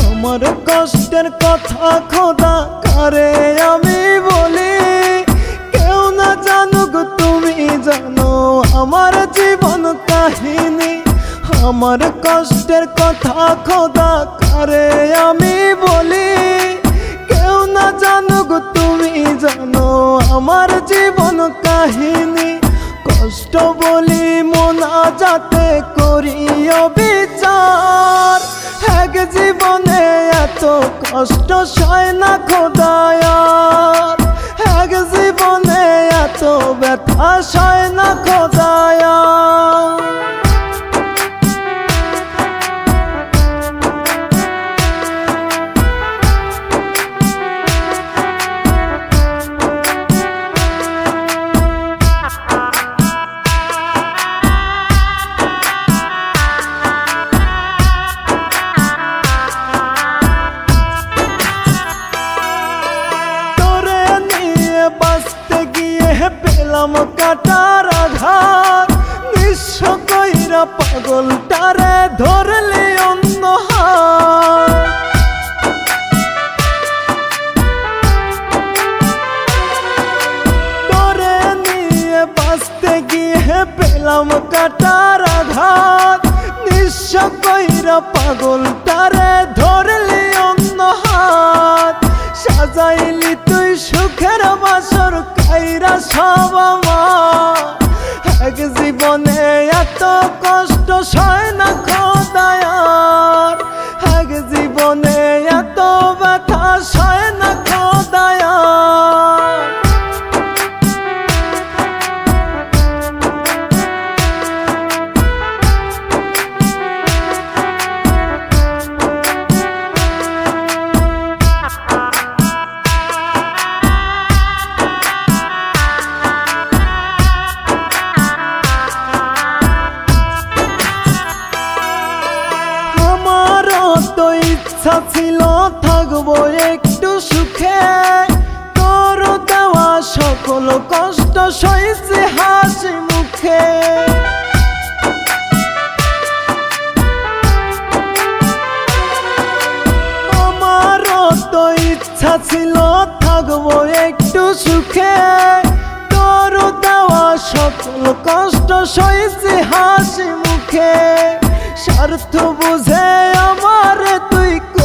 আমার কষ্টের কথা খোদা কারে আমি বলি আমার কষ্টের কথা খোদা কারে আমি বলি, কেউ না জানুক তুমি জানো আমার জীবন কাহিনী। কষ্ট বলি মনা যাতে করিও বিচার এক জীবনে এত কষ্ট সয় না খোদায়ার। এক জীবনে এত ব্যথা সয় না পেলাম কাটার আঘাত নিঃস্ব কইরা পাগলটারে ধরলে অন্য তোরে নিয়ে বাঁচতে গিয়ে পেলাম কাটার আঘাত নিঃস্ব কইরা পাগলটারে ধরলি অন্য হাত সাজাইলি তুই সুখের বাসর কাইরা সব আমার। এক জীবনে এত কষ্ট সয় ইচ্ছা ছিল থাকব একটু সুখে। তোর দেওয়া সকল কষ্ট সইছে হাসি মুখে। আমারও তো ইচ্ছা ছিল থাকব একটু সুখে। তোর দেওয়া সকল কষ্ট সইছে হাসি মুখে। স্বার্থ বুঝে আমার তুই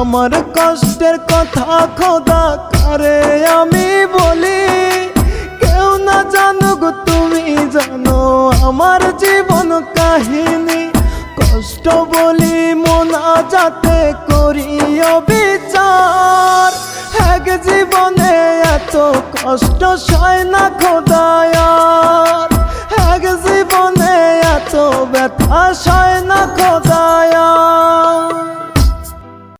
আমার কষ্টের কথা খোদা কারে আমি বলি, কেউ না জানুক তুমি জানো আমার জীবন কাহিনী। কষ্ট বলি মনা যাতে করিও বিচার। এক জীবনে এত কষ্ট সয় না খোদায়ার